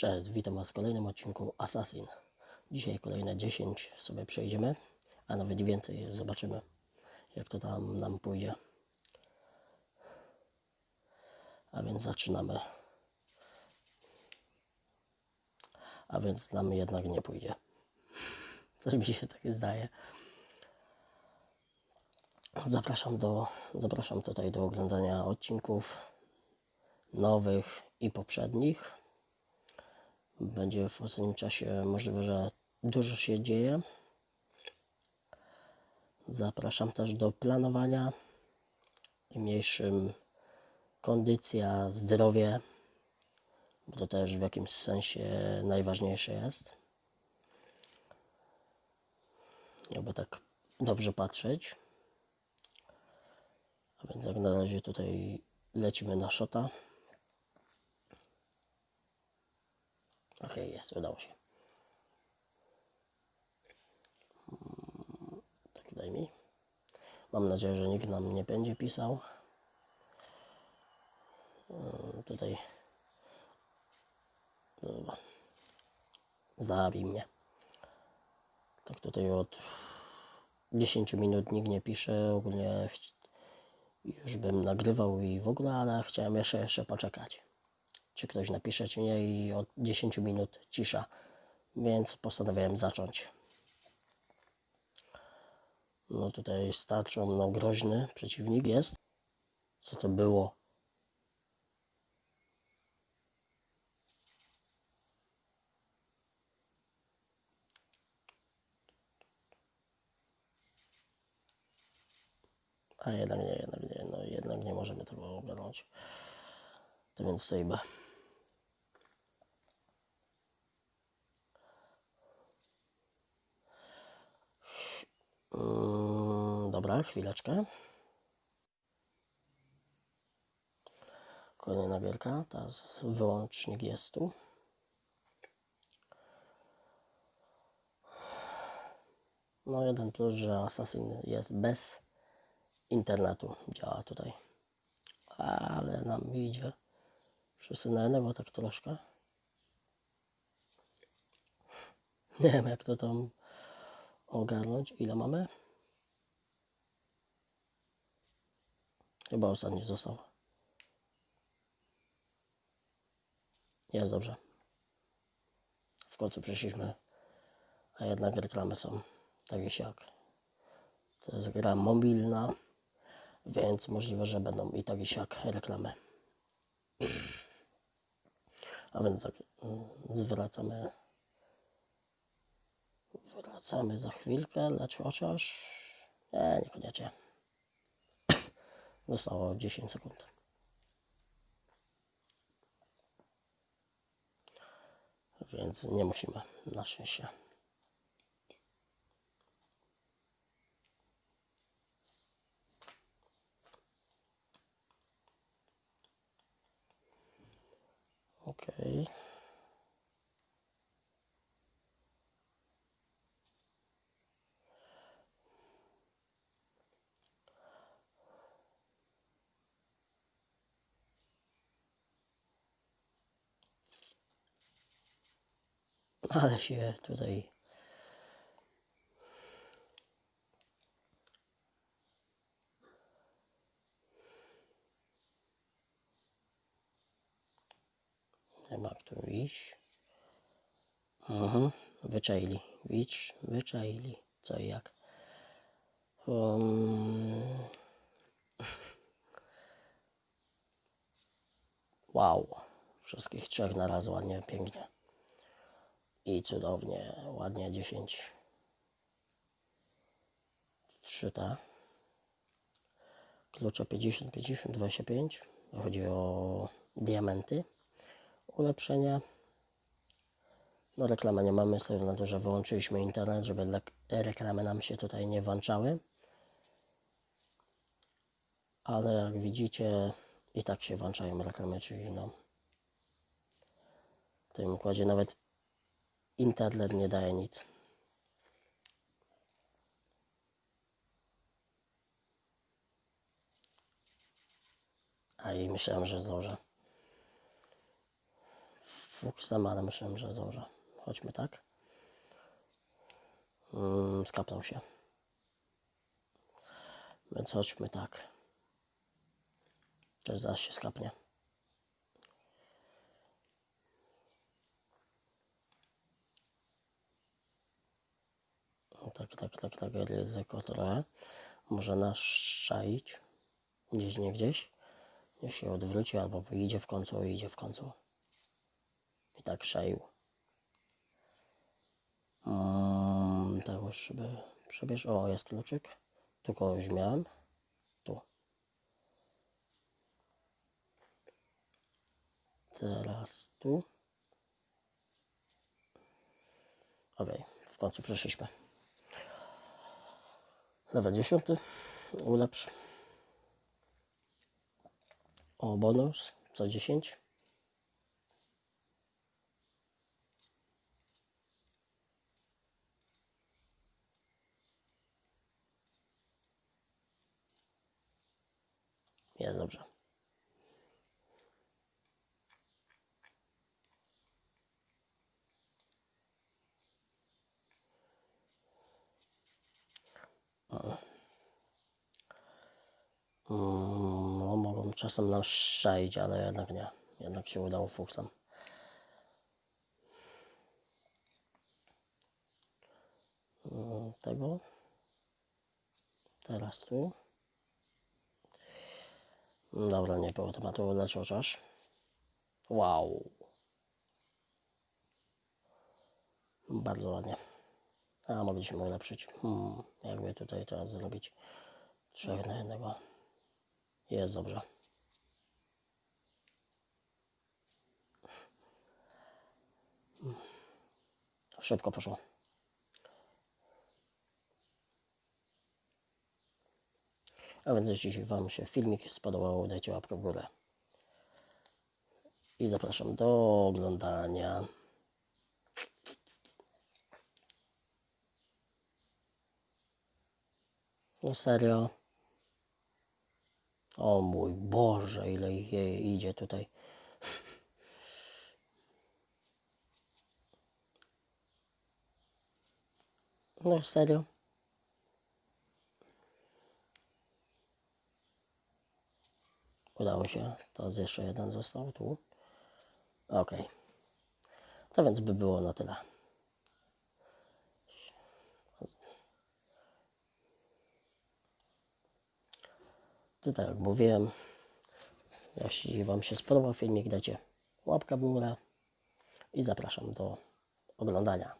Cześć, witam Was w kolejnym odcinku Assassin. Dzisiaj kolejne 10 sobie przejdziemy, a nawet więcej zobaczymy, jak to tam nam pójdzie. A więc zaczynamy. A więc nam jednak nie pójdzie. Coś mi się tak zdaje. Zapraszam, do, zapraszam tutaj do oglądania odcinków nowych i poprzednich. Będzie w ostatnim czasie możliwe, że dużo się dzieje. Zapraszam też do planowania. Mniejszym kondycja, zdrowie, bo to też w jakimś sensie najważniejsze jest. Jakby tak dobrze patrzeć. A więc jak na razie tutaj lecimy na shota. Okej, jest, udało się. Mm, Tak, daj mi. Mam nadzieję, że nikt nam nie będzie pisał. Mm, Tutaj. Dobra. Zabij mnie. Tak tutaj od 10 minut nikt nie pisze. Ogólnie już bym nagrywał i w ogóle, ale chciałem jeszcze, jeszcze poczekać czy ktoś napisze, czy nie i od 10 minut cisza, więc postanowiłem zacząć. No tutaj starczą, no groźny przeciwnik jest. Co to było? A jednak nie, jednak nie, no jednak nie możemy tego ogarnąć. To więc tutaj B. Dobra, chwileczkę. Kolejna gierka, teraz wyłącznik jest tu. No jeden plus, że Assassin jest bez internetu, działa tutaj. Ale nam idzie. Wszyscy na jednego tak troszkę. Nie wiem jak to tam ogarnąć. Ile mamy? Chyba ostatni został. Jest dobrze. W końcu przyszliśmy. A jednak reklamy są. Tak i siak. To jest gra mobilna, więc możliwe, że będą i tak i siak reklamy. A więc tak, mm, zwracamy Wracamy za chwilkę, lecz chociaż... Nie, niekoniecznie. Zostało 10 sekund. Więc nie musimy, na szczęście. Okej. Ale się tutaj. Nie ma tu iść. Mhm. Wyczaili. Widz, wyczaili. Co i jak. Um... Wow. Wszystkich trzech na raz ładnie, pięknie. I cudownie, ładnie 10. 3 te. Klucze 50, 50, 25. Chodzi o diamenty. Ulepszenia. No reklamę nie mamy, z tego względu, że wyłączyliśmy internet, żeby reklamy nam się tutaj nie włączały. Ale jak widzicie, i tak się włączają reklamy, czyli no. W tym układzie nawet internet nie daje nic. A i myślałem, że zdążę. fuksem, ale myślałem, że dobrze. Chodźmy tak. Mm, skapnął się. Więc chodźmy tak. Też zaraz się skapnie. Tak, tak, tak, tak, ryzyko trochę. Może nas szaić. Gdzieś, nie gdzieś. Niech się odwróci albo idzie w końcu, idzie w końcu. I tak szaił. Mm, tak już żeby przebierz. O, jest kluczyk. Tu kogoś miałem. Tu. Teraz tu. Okej, w końcu przeszliśmy. Level 10. Ulepsz. O, bonus za 10. Jest dobrze. Mm, No, mogą czasem nam szaić, ale jednak nie. Jednak się udało fuksem. Mm, Tego. Teraz tu. Dobra, nie było tematu, leciał czas. Wow. Bardzo ładnie. A mogliśmy ulepszyć. Hmm, jakby tutaj teraz zrobić trzech na jednego. Jest dobrze. Szybko poszło. A więc jeśli Wam się filmik spodobał, dajcie łapkę w górę. I zapraszam do oglądania. No serio? O mój Boże, ile ich idzie tutaj. No serio? Udało się. Teraz jeszcze jeden został tu. Ok. To więc by było na tyle. To tak jak mówiłem, jeśli Wam się spodobał filmik, dajcie łapkę w górę i zapraszam do oglądania.